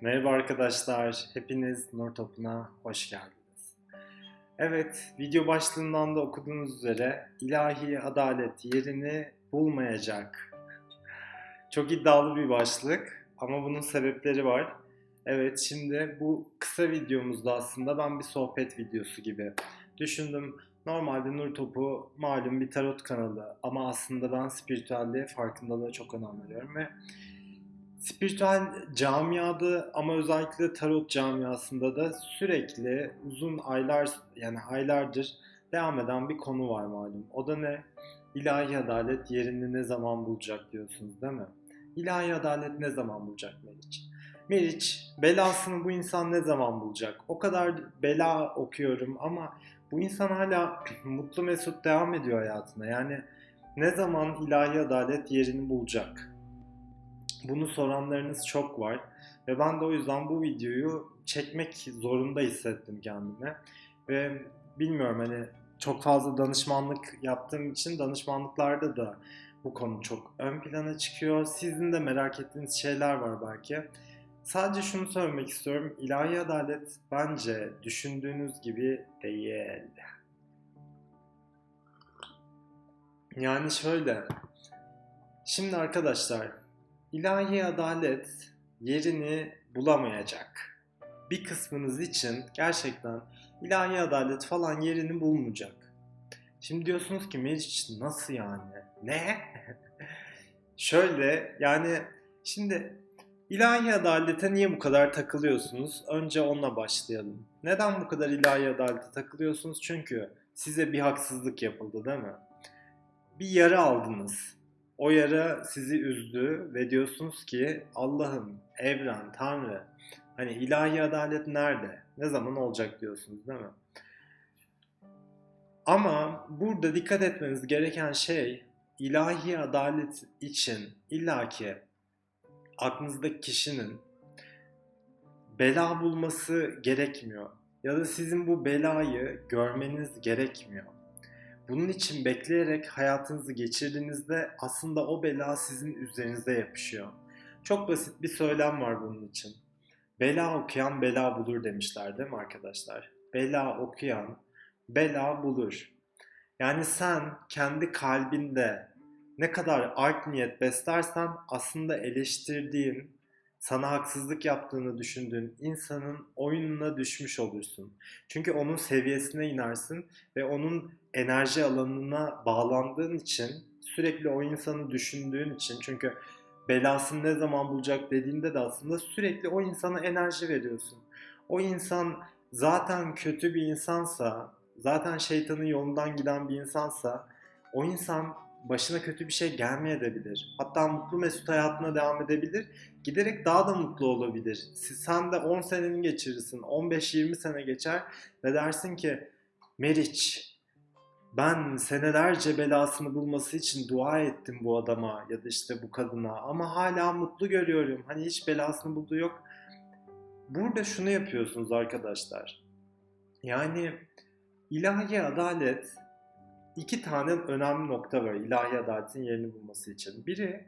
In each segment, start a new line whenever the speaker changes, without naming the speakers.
Merhaba arkadaşlar, hepiniz Nur Topu'na hoş geldiniz. Evet, video başlığından da okuduğunuz üzere ilahi adalet yerini bulmayacak. Çok iddialı bir başlık ama bunun sebepleri var. Evet, şimdi bu kısa videomuzda aslında ben bir sohbet videosu gibi düşündüm. Normalde Nur Topu malum bir tarot kanalı ama aslında ben spiritüelliğe farkındalığa çok önem veriyorum ve spiritüel camiada ama özellikle tarot camiasında da sürekli uzun aylar yani aylardır devam eden bir konu var malum. O da ne? İlahi adalet yerini ne zaman bulacak diyorsunuz değil mi? İlahi adalet ne zaman bulacak Meriç? Meriç belasını bu insan ne zaman bulacak? O kadar bela okuyorum ama bu insan hala mutlu mesut devam ediyor hayatına. Yani ne zaman ilahi adalet yerini bulacak? Bunu soranlarınız çok var ve ben de o yüzden bu videoyu çekmek zorunda hissettim kendime. Ve bilmiyorum hani çok fazla danışmanlık yaptığım için danışmanlıklarda da bu konu çok ön plana çıkıyor. Sizin de merak ettiğiniz şeyler var belki. Sadece şunu söylemek istiyorum. İlahi adalet bence düşündüğünüz gibi değil. Yani şöyle. Şimdi arkadaşlar ilahi adalet yerini bulamayacak. Bir kısmınız için gerçekten ilahi adalet falan yerini bulmayacak. Şimdi diyorsunuz ki Meriç nasıl yani? Ne? Şöyle yani şimdi ilahi adalete niye bu kadar takılıyorsunuz? Önce onunla başlayalım. Neden bu kadar ilahi adalete takılıyorsunuz? Çünkü size bir haksızlık yapıldı değil mi? Bir yara aldınız o yara sizi üzdü ve diyorsunuz ki Allah'ım, evren, Tanrı hani ilahi adalet nerede? Ne zaman olacak diyorsunuz değil mi? Ama burada dikkat etmeniz gereken şey ilahi adalet için illaki aklınızdaki kişinin bela bulması gerekmiyor. Ya da sizin bu belayı görmeniz gerekmiyor. Bunun için bekleyerek hayatınızı geçirdiğinizde aslında o bela sizin üzerinize yapışıyor. Çok basit bir söylem var bunun için. Bela okuyan bela bulur demişler değil mi arkadaşlar? Bela okuyan bela bulur. Yani sen kendi kalbinde ne kadar art niyet beslersen aslında eleştirdiğin, sana haksızlık yaptığını düşündüğün insanın oyununa düşmüş olursun. Çünkü onun seviyesine inersin ve onun enerji alanına bağlandığın için sürekli o insanı düşündüğün için çünkü belasını ne zaman bulacak dediğinde de aslında sürekli o insana enerji veriyorsun. O insan zaten kötü bir insansa, zaten şeytanın yolundan giden bir insansa o insan başına kötü bir şey gelmeyebilir. Hatta mutlu mesut hayatına devam edebilir. Giderek daha da mutlu olabilir. Sen de 10 seneni geçirirsin, 15-20 sene geçer ve dersin ki Meriç ben senelerce belasını bulması için dua ettim bu adama ya da işte bu kadına ama hala mutlu görüyorum. Hani hiç belasını bulduğu yok. Burada şunu yapıyorsunuz arkadaşlar. Yani ilahi adalet iki tane önemli nokta var ilahi adaletin yerini bulması için. Biri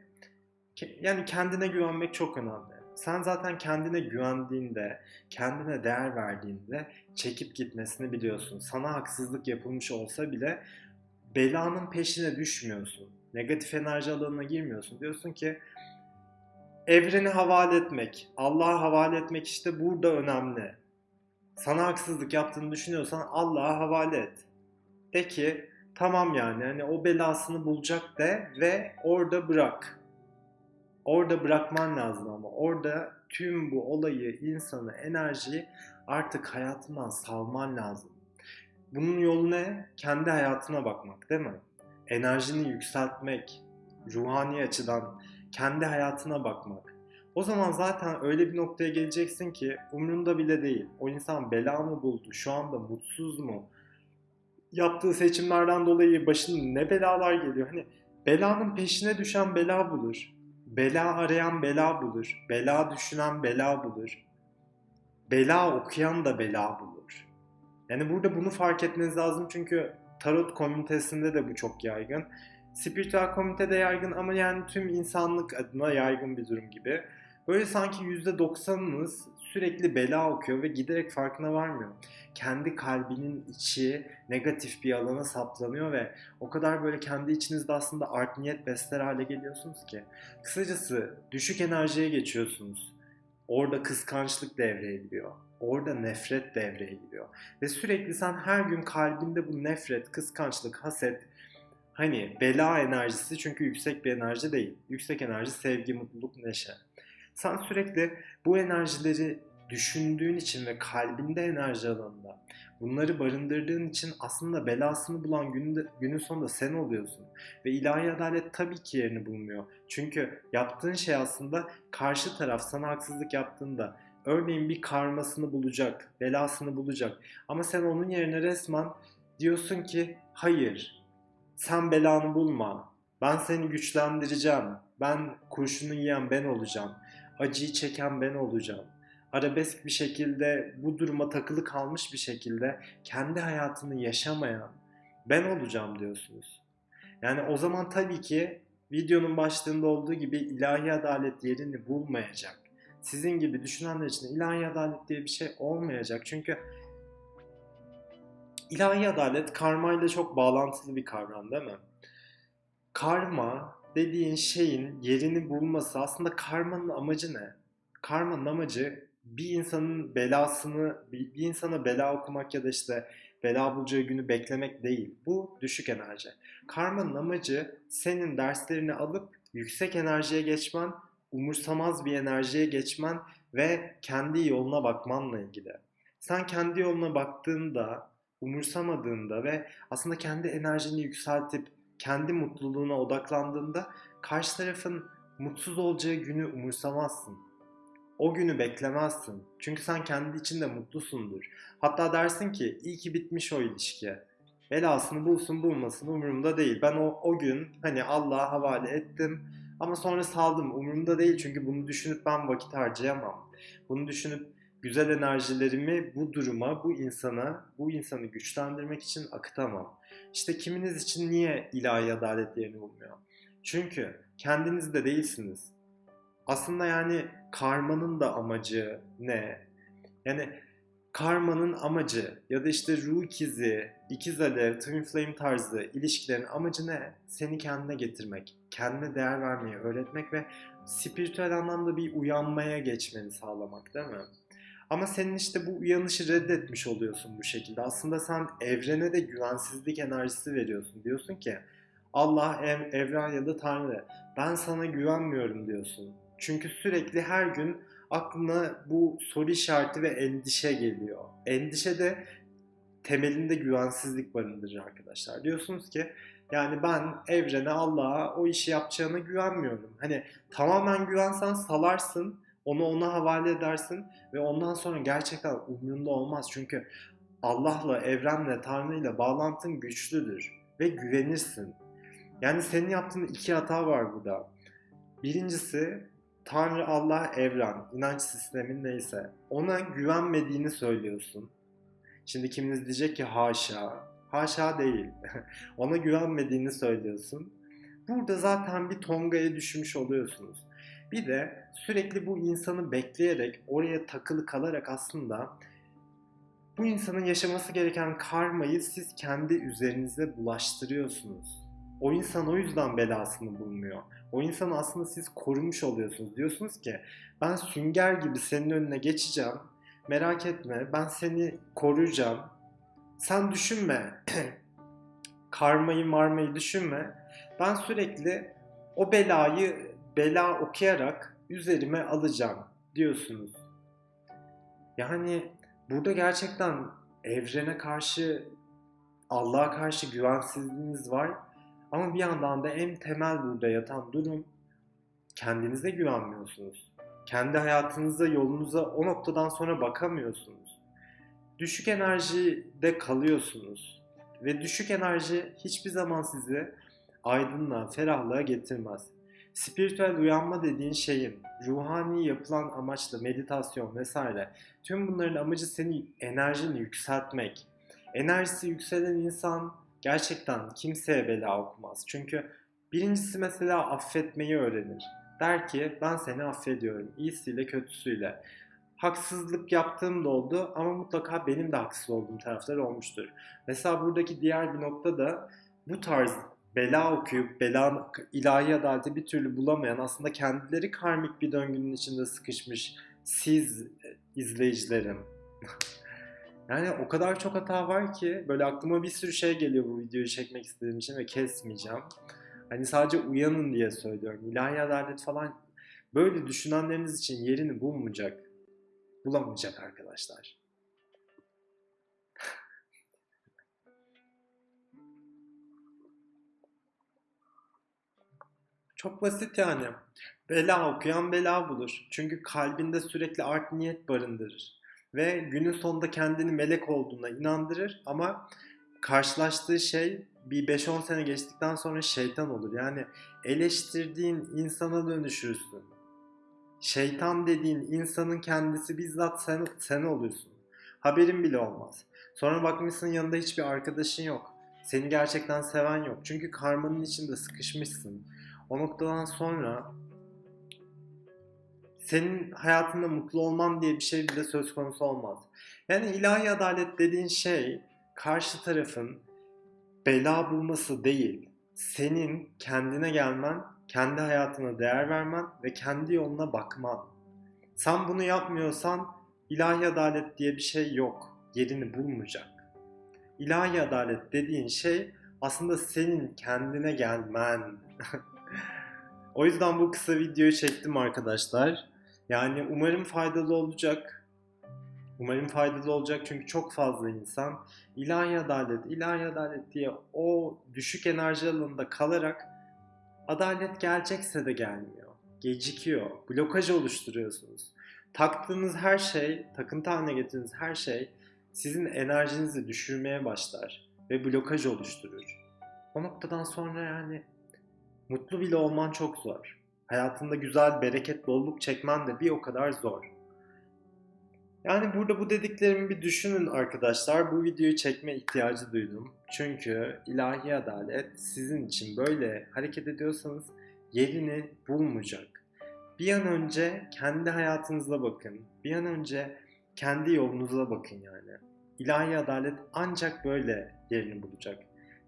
yani kendine güvenmek çok önemli. Sen zaten kendine güvendiğinde, kendine değer verdiğinde çekip gitmesini biliyorsun. Sana haksızlık yapılmış olsa bile belanın peşine düşmüyorsun. Negatif enerji alanına girmiyorsun. Diyorsun ki evreni havale etmek, Allah'a havale etmek işte burada önemli. Sana haksızlık yaptığını düşünüyorsan Allah'a havale et. De ki tamam yani hani o belasını bulacak de ve orada bırak. Orada bırakman lazım ama orada tüm bu olayı, insanı, enerjiyi artık hayatından salman lazım. Bunun yolu ne? Kendi hayatına bakmak değil mi? Enerjini yükseltmek, ruhani açıdan kendi hayatına bakmak. O zaman zaten öyle bir noktaya geleceksin ki umrunda bile değil. O insan bela mı buldu? Şu anda mutsuz mu? Yaptığı seçimlerden dolayı başına ne belalar geliyor? Hani belanın peşine düşen bela bulur. Bela arayan bela bulur. Bela düşünen bela bulur. Bela okuyan da bela bulur. Yani burada bunu fark etmeniz lazım çünkü tarot komünitesinde de bu çok yaygın. Spiritüel komünitede yaygın ama yani tüm insanlık adına yaygın bir durum gibi. Böyle sanki %90'ınız sürekli bela okuyor ve giderek farkına varmıyor. Kendi kalbinin içi negatif bir alana saplanıyor ve o kadar böyle kendi içinizde aslında art niyet besler hale geliyorsunuz ki. Kısacası düşük enerjiye geçiyorsunuz. Orada kıskançlık devreye giriyor. Orada nefret devreye giriyor. Ve sürekli sen her gün kalbinde bu nefret, kıskançlık, haset, hani bela enerjisi çünkü yüksek bir enerji değil. Yüksek enerji sevgi, mutluluk, neşe. Sen sürekli bu enerjileri düşündüğün için ve kalbinde enerji alanında bunları barındırdığın için aslında belasını bulan günün, günün sonunda sen oluyorsun. Ve ilahi adalet tabii ki yerini bulmuyor. Çünkü yaptığın şey aslında karşı taraf sana haksızlık yaptığında örneğin bir karmasını bulacak, belasını bulacak. Ama sen onun yerine resmen diyorsun ki hayır sen belanı bulma. Ben seni güçlendireceğim. Ben kurşunu yiyen ben olacağım. Acıyı çeken ben olacağım. Arabesk bir şekilde bu duruma takılı kalmış bir şekilde kendi hayatını yaşamayan ben olacağım diyorsunuz. Yani o zaman tabii ki videonun başlığında olduğu gibi ilahi adalet yerini bulmayacak. Sizin gibi düşünenler için ilahi adalet diye bir şey olmayacak. Çünkü ilahi adalet karma ile çok bağlantılı bir kavram değil mi? Karma dediğin şeyin yerini bulması aslında karmanın amacı ne? Karmanın amacı bir insanın belasını, bir, bir insana bela okumak ya da işte bela bulacağı günü beklemek değil. Bu düşük enerji. Karmanın amacı senin derslerini alıp yüksek enerjiye geçmen, umursamaz bir enerjiye geçmen ve kendi yoluna bakmanla ilgili. Sen kendi yoluna baktığında, umursamadığında ve aslında kendi enerjini yükseltip kendi mutluluğuna odaklandığında karşı tarafın mutsuz olacağı günü umursamazsın. O günü beklemezsin. Çünkü sen kendi içinde mutlusundur. Hatta dersin ki iyi ki bitmiş o ilişki. Belasını bulsun bulmasın umurumda değil. Ben o, o gün hani Allah'a havale ettim ama sonra saldım. Umurumda değil çünkü bunu düşünüp ben vakit harcayamam. Bunu düşünüp güzel enerjilerimi bu duruma, bu insana, bu insanı güçlendirmek için akıtamam. İşte kiminiz için niye ilahi adalet yerini bulmuyor? Çünkü kendinizde değilsiniz. Aslında yani karmanın da amacı ne? Yani karmanın amacı ya da işte ruh ikizi, ikiz alev, twin flame tarzı ilişkilerin amacı ne? Seni kendine getirmek, kendine değer vermeyi öğretmek ve spiritüel anlamda bir uyanmaya geçmeni sağlamak değil mi? Ama senin işte bu uyanışı reddetmiş oluyorsun bu şekilde. Aslında sen evrene de güvensizlik enerjisi veriyorsun. Diyorsun ki Allah, ev, evren ya da Tanrı ben sana güvenmiyorum diyorsun. Çünkü sürekli her gün aklına bu soru işareti ve endişe geliyor. Endişe de temelinde güvensizlik barındırır arkadaşlar. Diyorsunuz ki yani ben evrene, Allah'a o işi yapacağına güvenmiyorum. Hani tamamen güvensen salarsın, onu ona havale edersin ve ondan sonra gerçekten umrunda olmaz. Çünkü Allah'la, evrenle, Tanrı'yla bağlantın güçlüdür ve güvenirsin. Yani senin yaptığın iki hata var burada. Birincisi Tanrı, Allah, evren, inanç sistemin neyse ona güvenmediğini söylüyorsun. Şimdi kiminiz diyecek ki haşa, haşa değil. ona güvenmediğini söylüyorsun. Burada zaten bir tongaya düşmüş oluyorsunuz. Bir de sürekli bu insanı bekleyerek, oraya takılı kalarak aslında bu insanın yaşaması gereken karmayı siz kendi üzerinize bulaştırıyorsunuz. O insan o yüzden belasını bulmuyor. O insanı aslında siz korumuş oluyorsunuz. Diyorsunuz ki ben sünger gibi senin önüne geçeceğim. Merak etme ben seni koruyacağım. Sen düşünme. Karmayı marmayı düşünme. Ben sürekli o belayı bela okuyarak üzerime alacağım diyorsunuz. Yani burada gerçekten evrene karşı Allah'a karşı güvensizliğiniz var ama bir yandan da en temel burada yatan durum kendinize güvenmiyorsunuz. Kendi hayatınıza, yolunuza o noktadan sonra bakamıyorsunuz. Düşük enerjide kalıyorsunuz. Ve düşük enerji hiçbir zaman sizi aydınlığa, ferahlığa getirmez. Spiritüel uyanma dediğin şeyin ruhani yapılan amaçla meditasyon vesaire tüm bunların amacı senin enerjini yükseltmek. Enerjisi yükselen insan gerçekten kimseye bela okumaz. Çünkü birincisi mesela affetmeyi öğrenir. Der ki ben seni affediyorum. İyisiyle kötüsüyle. Haksızlık yaptığım da oldu ama mutlaka benim de haksız olduğum taraflar olmuştur. Mesela buradaki diğer bir nokta da bu tarz bela okuyup bela ilahi adaleti bir türlü bulamayan aslında kendileri karmik bir döngünün içinde sıkışmış siz e, izleyicilerim. yani o kadar çok hata var ki böyle aklıma bir sürü şey geliyor bu videoyu çekmek istediğim için ve kesmeyeceğim. Hani sadece uyanın diye söylüyorum. İlahi adalet falan böyle düşünenleriniz için yerini bulmayacak. Bulamayacak arkadaşlar. Çok basit yani. Bela okuyan bela bulur. Çünkü kalbinde sürekli art niyet barındırır. Ve günün sonunda kendini melek olduğuna inandırır ama karşılaştığı şey bir 5-10 sene geçtikten sonra şeytan olur. Yani eleştirdiğin insana dönüşürsün. Şeytan dediğin insanın kendisi bizzat sen, sen oluyorsun. Haberin bile olmaz. Sonra bakmışsın yanında hiçbir arkadaşın yok. Seni gerçekten seven yok. Çünkü karmanın içinde sıkışmışsın. O noktadan sonra senin hayatında mutlu olman diye bir şey bile söz konusu olmaz. Yani ilahi adalet dediğin şey karşı tarafın bela bulması değil, senin kendine gelmen, kendi hayatına değer vermen ve kendi yoluna bakman. Sen bunu yapmıyorsan ilahi adalet diye bir şey yok. Yerini bulmayacak. İlahi adalet dediğin şey aslında senin kendine gelmen. o yüzden bu kısa videoyu çektim arkadaşlar. Yani umarım faydalı olacak. Umarım faydalı olacak çünkü çok fazla insan ilahi adalet, ilahi adalet diye o düşük enerji alanında kalarak adalet gelecekse de gelmiyor. Gecikiyor. Blokaj oluşturuyorsunuz. Taktığınız her şey, takıntı haline getirdiğiniz her şey sizin enerjinizi düşürmeye başlar ve blokaj oluşturur. O noktadan sonra yani mutlu bile olman çok zor. Hayatında güzel, bereket, bolluk çekmen de bir o kadar zor. Yani burada bu dediklerimi bir düşünün arkadaşlar. Bu videoyu çekme ihtiyacı duydum. Çünkü ilahi adalet sizin için böyle hareket ediyorsanız yerini bulmayacak. Bir an önce kendi hayatınıza bakın. Bir an önce kendi yolunuza bakın yani. İlahi adalet ancak böyle yerini bulacak.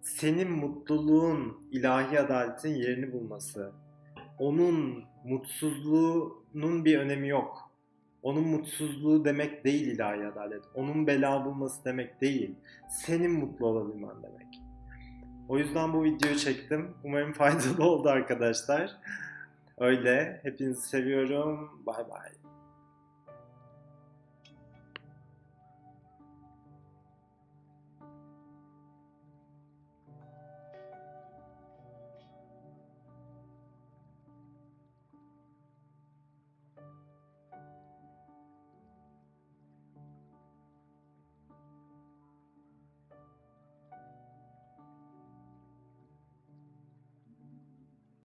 Senin mutluluğun ilahi adaletin yerini bulması. Onun mutsuzluğunun bir önemi yok. Onun mutsuzluğu demek değil ilahi adalet. Onun bela bulması demek değil. Senin mutlu olabilmen demek. O yüzden bu videoyu çektim. Umarım faydalı oldu arkadaşlar. Öyle. Hepinizi seviyorum. Bay bay.